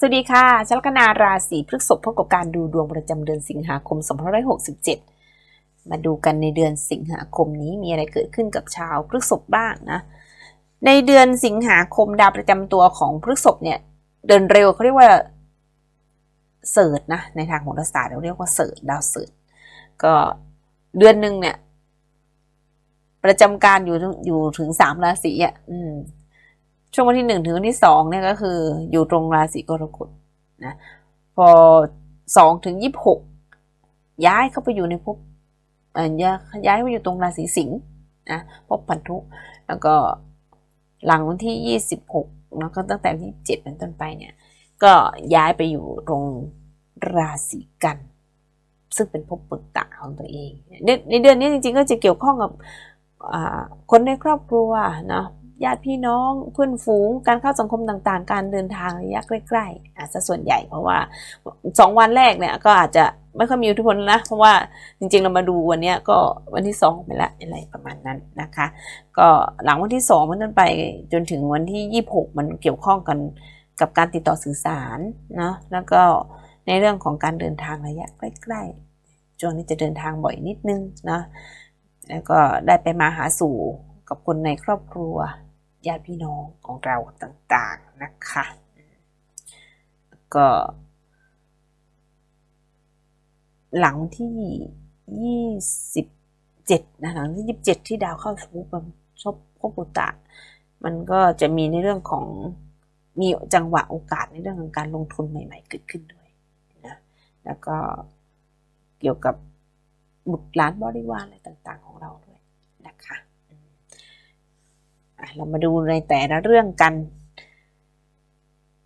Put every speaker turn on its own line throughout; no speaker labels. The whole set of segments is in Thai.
สวัสดีค่ะชลกนาราศีพฤษภพบกับการดูดวงประจำเดือนสิงหาคม 2567 มาดูกันในเดือนสิงหาคมนี้มีอะไรเกิดขึ้นกับชาวพฤษภบ้างนะ ในเดือนสิงหาคมดาวประจำตัวของพฤษภเนี่ยเดินเร็วเขาเรียกว่าเสิร์ชนะในทางโหราศาสตร์เราเรียกว่าเสิร์ชดาวเสิร์ชก็เดือนหนึ่งเนี่ยประจำการอยู่อยู่ถึงสามราศีอะอืม ช่วงวันที่หนึ่งถึงวันที่สองเนี่ยก็คืออยู่ตรงราศีกรกฎนะพอสองถึงยี่สิบหกย้ายเข้าไปอยู่ในภพย้ายย้าไปอยู่ตรงราศีสิงห์นะภพพันธุแล้วก็หลังวันที่ยี่สิบหกแล้วก็ตั้งแต่วันที่เจ็ดเป็นต้นไปเนี่ยก็ย้ายไปอยู่ตรงราศีกัน ซึ่งเป็นภพปึกตะของตัวเอง ในเดือนนี้จริงๆก็จะเกี่ยวข้องกับคนในครอบครัวนะ ญาติพี่น้องเพื่อนฝูง การเข้าสังคมต่างๆ การเดินทางระยะใกล้ๆอาจจะส่วนใหญ่เพราะว่าสองวันแรกเนี่ยก็อาจจะไม่ค่อยมีอิทธิพลนะ เพราะว่าจริงๆเรามาดูวันเนี้ยก็วันที่สองไปละอะไรประมาณนั้นนะคะ ก็หลังวันที่สองมันต้นไปจนถึงวันที่ยี่หกมันเกี่ยวข้องกันกับการติดต่อสื่อสารเนาะแล้วก็ในเรื่องของการเดินทางระยะใกล้ๆช่วงนี้จะเดินทางบ่อยนิดนึงนะแล้วก็ได้ไปมาหาสู่กับคนในครอบครัว ญาติพี่น้องของเราต่างๆนะคะก็ หลังที่ยี่สิบเจ็ดนะหลังที่ยี่สิบเจ็ดที่ดาวเข้าสู่มันชบพบุตตะ มันก็จะมีในเรื่องของมีจังหวะโอกาสในเรื่องของการลงทุนใหม่ ๆ เกิดขึ้นด้วยนะแล้วก็เกี่ยวกับบุตรหลานบริวารอะไรต่าง ๆ ของเรา เรามาดูในแต่ละเรื่องกัน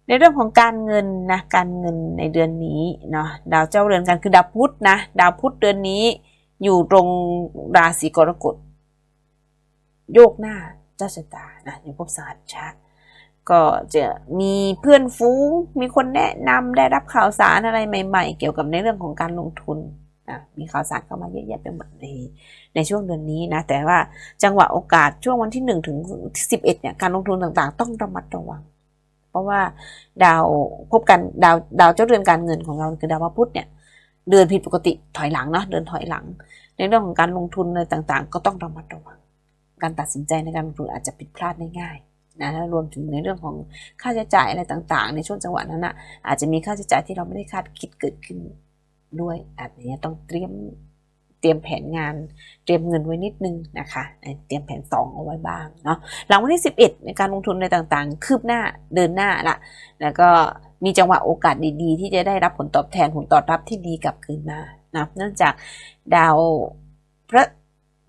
ในเรื่องของการเงินนะ การเงินในเดือนนี้เนาะ ดาวเจ้าเรือนกันคือดาวพุธนะ ดาวพุธเดือนนี้อยู่ตรงราศีกรกฎ โยกหน้าเจ้าชะตา นะในภพสหัสชาก็จะมีเพื่อนฟูงมีคนแนะนำได้รับข่าวสารอะไรใหม่ ๆ เกี่ยวกับในเรื่องของการลงทุน มีข่าวสารเข้ามาเยอะแยะไปหมดในในช่วงเดือนนี้นะ แต่ว่าจังหวะโอกาสช่วงวันที่หนึ่งถึงสิบเอ็ดเนี่ยการลงทุนต่างๆ ต้องระมัดระวัง เพราะว่าดาวพบกันดาวดาวเจ้าเรือนการเงินของเราคือดาวพระพุธเนี่ยเดินผิดปกติถอยหลังเนาะเดินถอยหลัง ในเรื่องของการลงทุนอะไรต่างๆ ก็ต้องระมัดระวัง การตัดสินใจในการลงทุนอาจจะผิดพลาดได้ง่ายนะแล้วรวมถึงในเรื่องของค่าใช้จ่ายอะไรต่างๆ ในช่วงจังหวะนั้นอะอาจจะมีค่าใช้จ่ายที่เราไม่ได้คาดคิดเกิดขึ้น ด้วยอันนี้ต้องเตรียมเตรียมแผนงานเตรียมเงินไว้นิดนึงนะคะเตรียมแผนสองเอาไว้บ้างเนาะหลังวันที่ 11 ในการลงทุนในต่างๆ คืบหน้าเดินหน้าละแล้วก็มีจังหวะโอกาสดีๆ ที่จะได้รับผลตอบแทนผลตอบรับที่ดีกลับคืนมานะเนื่องจากดาวพระ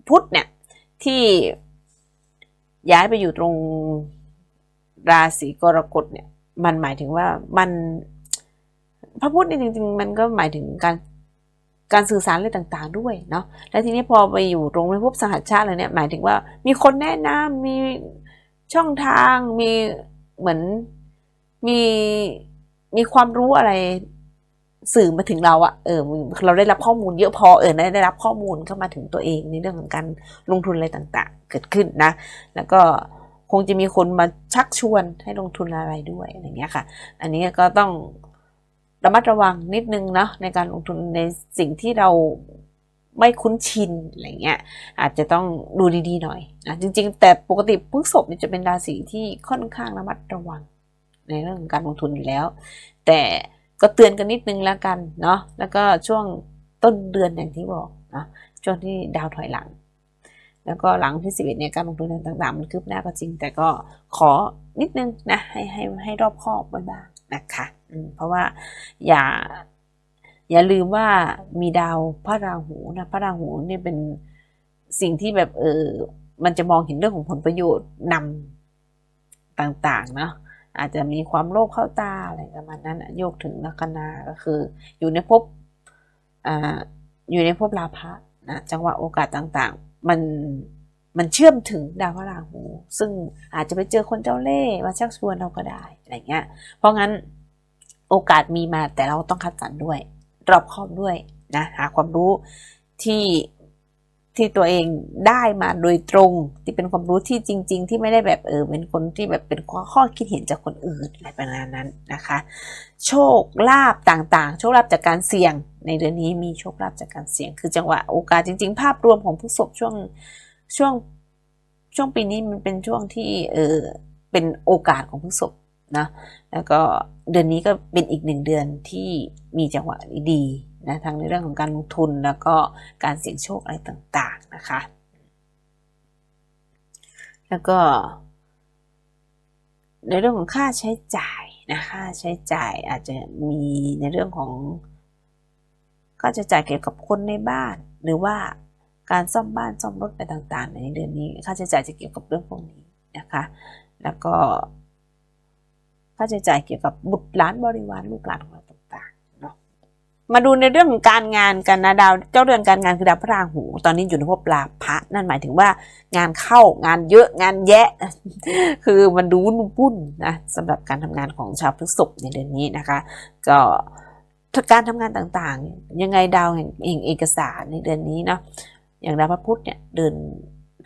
พุธเนี่ยที่ย้ายไปอยู่ตรงราศีกรกฎเนี่ยมันหมายถึงว่ามัน พระพุธนี่จริง ๆ มันก็หมายถึงการการสื่อสารอะไรต่างๆด้วยเนาะ แล้วทีนี้พอไปอยู่ตรงในภพสหัสชาติเลยเนี่ย หมายถึงว่ามีคนแนะนำมีช่องทาง มีเหมือนมีมีความรู้อะไรสื่อมาถึงเราอะเออ เราได้รับข้อมูลเยอะพอ เออได้ได้รับข้อมูลเข้ามาถึงตัวเองในเรื่องของการลงทุนอะไรต่าง ๆ เกิดขึ้นนะ แล้วก็คงจะมีคนมาชักชวนให้ลงทุนอะไรด้วยอะไรเงี้ยค่ะ อันนี้ก็ต้อง ระมัดระวังนิดนึงเนาะในการลงทุนในสิ่งที่เราไม่คุ้นชินอะไรเงี้ยอาจจะต้องดูดีๆหน่อยนะจริง ๆ แต่ปกติพฤษภจะเป็นราศีที่ค่อนข้างระมัดระวัง ในเรื่องการลงทุนอยู่แล้ว แต่ก็เตือนกันนิดนึงแล้วกันเนาะแล้วก็ช่วงต้นเดือนอย่างที่บอกนะช่วงที่ดาวถอยหลัง แล้วก็หลังที่สิบเอ็ดเนี่ยการลงทุนต่างๆ มันคืบหน้าก็จริง แต่ก็ขอนิดนึงนะให้ให้ให้รอบคอบบ้างนะคะ เพราะว่าอย่าอย่าลืมว่ามีดาวพระราหูนะพระราหูเนี่ยเป็นสิ่งที่แบบเออมันจะมองเห็นเรื่องของผลประโยชน์นำต่างๆเนาะอาจจะมีความโลภเข้าตาอะไรประมาณนั้นโยกถึงลัคนาก็คือ อยู่ในภพออยู่ในภพลาภะนะจังหวะโอกาสต่างๆ มันมันเชื่อมถึงดาวพระราหู ซึ่งอาจจะไปเจอคนเจ้าเล่ห์มาชักชวนเราก็ได้อะไรเงี้ยเพราะงั้น โอกาสมีมาแต่เราต้องคัดสรรด้วย รอบคอบด้วยนะหาความรู้ที่ที่ตัวเองได้มาโดยตรง ที่เป็นความรู้ที่จริง ๆ ที่ไม่ได้แบบเออเป็นคนที่แบบเป็นข้อข้อคิดเห็นจากคนอื่นอะไรประมาณนั้นนะคะ โชคลาภต่างๆ โชคลาภจากการเสี่ยง ในเดือนนี้มีโชคลาภจากการเสี่ยง คือจังหวะโอกาสจริง ๆ ภาพรวมของผู้ศพช่วงช่วงช่วงปีนี้มันเป็นช่วงที่เออเป็นโอกาสของผู้ศพ นะแล้วก็เดือนนี้ก็เป็นอีกหนึ่งเดือนที่มีจังหวะดีๆนะทั้งในเรื่องของการลงทุนแล้วก็การเสี่ยงโชคอะไรต่างๆนะคะ แล้วก็ ในเรื่องของค่าใช้จ่ายนะค่าใช้จ่ายอาจจะมีในเรื่องของค่าใช้จ่ายเกี่ยวกับคนในบ้าน หรือว่าการซ่อมบ้านซ่อมรถอะไรต่างๆ ในเดือนนี้ ค่าใช้จ่ายจะเกี่ยวกับเรื่องพวกนี้นะคะ แล้วก็ ค่าใช้จ่ายเกี่ยวกับบุตรหลานบริวารลูกหลานของเราต่างๆเนาะมาดูในเรื่องของการงานกันนะดาวเจ้าเรือนการงานคือดาวพระราหู ตอนนี้อยู่ในภพลาภะนั่นหมายถึงว่างานเข้างานเยอะงานแยะ คือมันดูวุ่นวุ่นนะสำหรับการทำงานของชาวพฤษภในเดือนนี้นะคะ ก็การทำงานต่างๆ ยังไงดาวแห่งเองเอกสารในเดือนนี้เนาะอย่างดาวพระพุธเนี่ยเดิน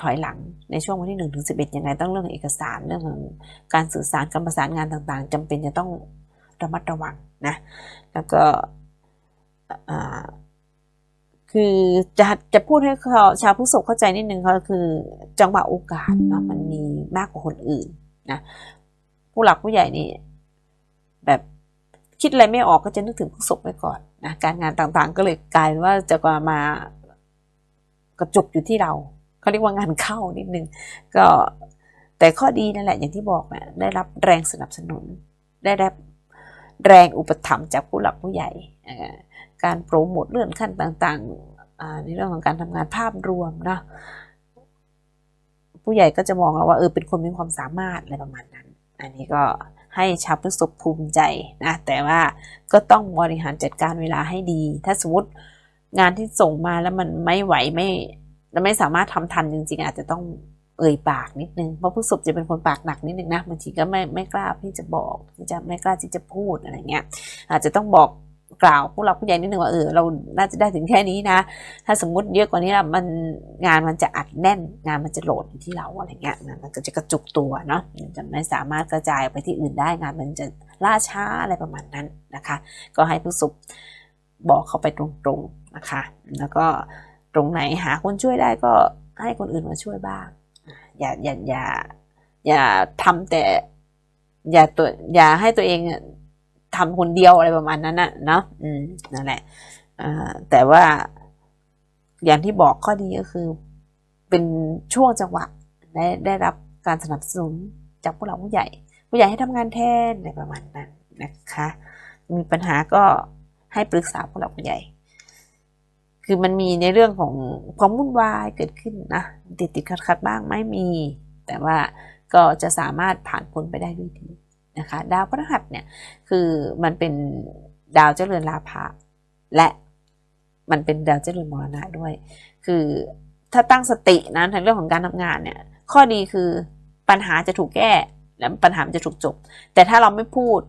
ถอยหลังในช่วงวันที่1นถึงสิยังไงต้องเรื่องเอกสารเรื่องของการสื่อสารการประสานงานต่างๆจำเป็นจะต้องระมัดระวังนะแล้วก็คือจะจะพูดให้เขาชาวผู้ศพเข้าใจนิดนึงก็คือจังหวะโอกาสเนาะมันมีมากกว่าคนอื่นนะผู้หลักผู้ใหญ่นี่แบบคิดอะไรไม่ออกก็จะนึกถึงผู้ศพไว้ก่อนนะการงานต่างๆ ก็เลยกลายว่าจะมา กระจุกอยู่ที่เรา เขาเรียกว่างานเข้านิดนึงก็แต่ข้อดีนั่นแหละอย่างที่บอกนะได้รับแรงสนับสนุน ได้รับแรงอุปถัมภ์จากผู้หลักผู้ใหญ่ การโปรโมทเลื่อนขั้นต่างๆในเรื่องของการทำงานภาพรวมนะผู้ใหญ่ก็จะมองเราว่าเออเป็นคนมีความสามารถอะไรประมาณนั้น อันนี้ก็ให้ชาวพฤษภภูมิใจนะแต่ว่าก็ต้องบริหารจัดการเวลาให้ดี ถ้าสมมติงานที่ส่งมาแล้วมันไม่ไหวไม่ เราไม่สามารถทำทันจริง ๆ อาจจะต้องเอ่ยปากนิดนึง เพราะผู้ศพจะเป็นคนปากหนักนิดนึงนะบางทีก็ไม่ไม่กล้าที่จะบอกที่จะไม่กล้าที่จะพูดอะไรเงี้ย อาจจะต้องบอกกล่าวผู้หลักผู้ใหญ่นิดนึงว่าเออเราน่าจะได้ถึงแค่นี้นะ ถ้าสมมุติเยอะกว่านี้ละมันงานมันจะอัดแน่น งานมันจะโหลดที่เราอะไรเงี้ยมันก็จะกระจุกตัวเนาะจะไม่สามารถกระจายไปที่อื่นได้งานมันจะล่าช้าอะไรประมาณนั้นนะคะ ก็ให้ผู้ศพบอกเขาไปตรงๆนะคะ แล้วก็ ตรงไหนหาคนช่วยได้ก็ให้คนอื่นมาช่วยบ้าง อย่าอย่าอย่าอย่าทำแต่ อย่าตัวอย่าให้ตัวเองทำคนเดียวอะไรประมาณนั้นนะเนาะอืมนั่นแหละแต่ว่าอย่างที่บอกข้อดีก็คือ เป็นช่วงจังหวะได้ได้รับการสนับสนุนจากผู้หลักผู้ใหญ่ ผู้ใหญ่ให้ทำงานแทนอะไรประมาณนั้นนะคะ มีปัญหาก็ให้ปรึกษาผู้หลักผู้ใหญ่ คือมันมีในเรื่องของความวุ่นวายเกิดขึ้นนะติดติดขัดขัดบ้างไม่มี แต่ว่าก็จะสามารถผ่านพ้นไปได้ด้วยดีนะคะดาวพฤหัสเนี่ยคือมันเป็นดาวเจริญลาภะและมันเป็นดาวเจริญมรณะด้วย คือถ้าตั้งสตินะในเรื่องของการทำงานเนี่ยข้อดีคือปัญหาจะถูกแก้และปัญหาจะถูกจบ แต่ถ้าเราไม่พูด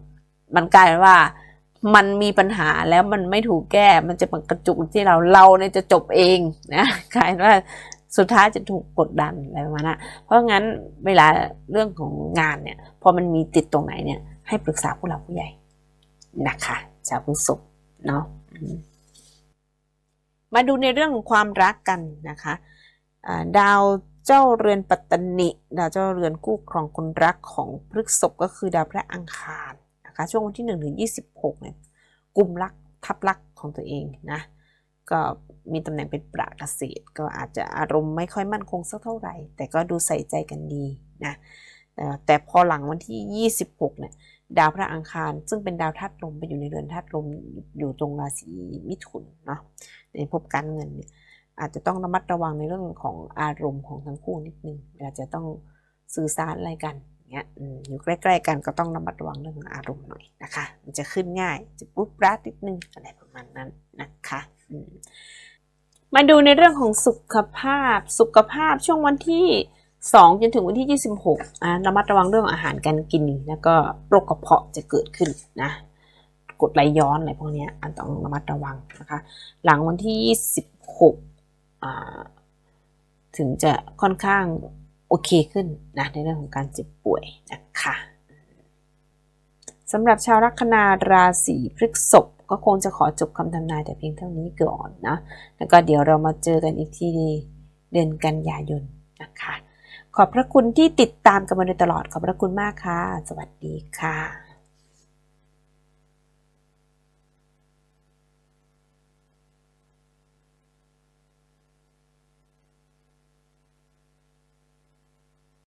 มันกลายเป็นว่า มันมีปัญหาแล้วมันไม่ถูกแก้ มันจะมากระจุกที่เราเราเนี่ยจะจบเองนะกลายว่าสุดท้ายจะถูกกดดันอะไรประมาณนั้นเพราะงั้นเวลาเรื่องของงานเนี่ย พอมันมีติดตรงไหนเนี่ย ให้ปรึกษาผู้หลักผู้ใหญ่นะคะชาวผู้สุขเนาะมาดูในเรื่องของความรักกันนะคะดาวเจ้าเรือนปัตตนิดาวเจ้าเรือนคู่ครองคนรักของพฤกษภก็คือดาวพระอังคาร ช่วงวันที่1ถึง26เนี่ยกลุ่มรักทับรักของตัวเองนะก็มีตำแหน่งเป็นประเกษตร ก็อาจจะอารมณ์ไม่ค่อยมั่นคงสักเท่าไหร่ แต่ก็ดูใส่ใจกันดีนะแต่พอหลังวันที่ 26เนี่ยดาวพระอังคาร ซึ่งเป็นดาวธาตุลมไปอยู่ในเรือนธาตุลมอยู่ตรงราศีมิถุนเนาะในภพการเงินเนี่ยอาจจะต้องระมัดระวังในเรื่องของอารมณ์ของทั้งคู่นิดนึงอาจจะต้องสื่อสารอะไรกัน เงี้ยอยู่ใกล้ๆกันก็ต้องระมัดระวังเรื่องอารมณ์หน่อยนะคะ มันจะขึ้นง่ายจะปุ๊บรัดนิดนึงอะไรประมาณนั้นนะคะมาดูในเรื่องของสุขภาพ สุขภาพช่วงวันที่ 2 จนถึงวันที่ 26อ่าระมัดระวังเรื่องอาหารการกิน แล้วก็โรคกระเพาะจะเกิดขึ้นนะกดไหลย้อนอะไรพวกนี้อันต้องระมัดระวังนะคะ หลังวันที่ 26อ่าถึงจะค่อนข้าง โอเคขึ้นนะในเรื่องของการเจ็บป่วยนะคะสำหรับชาวลัคนาราศีพฤษภก็คงจะขอจบคำทำนายแต่เพียงเท่านี้ก่อนนะ แล้วก็เดี๋ยวเรามาเจอกันอีกทีเดือนกันยายนนะคะ ขอบพระคุณที่ติดตามกันมาโดยตลอด ขอบพระคุณมากค่ะ สวัสดีค่ะ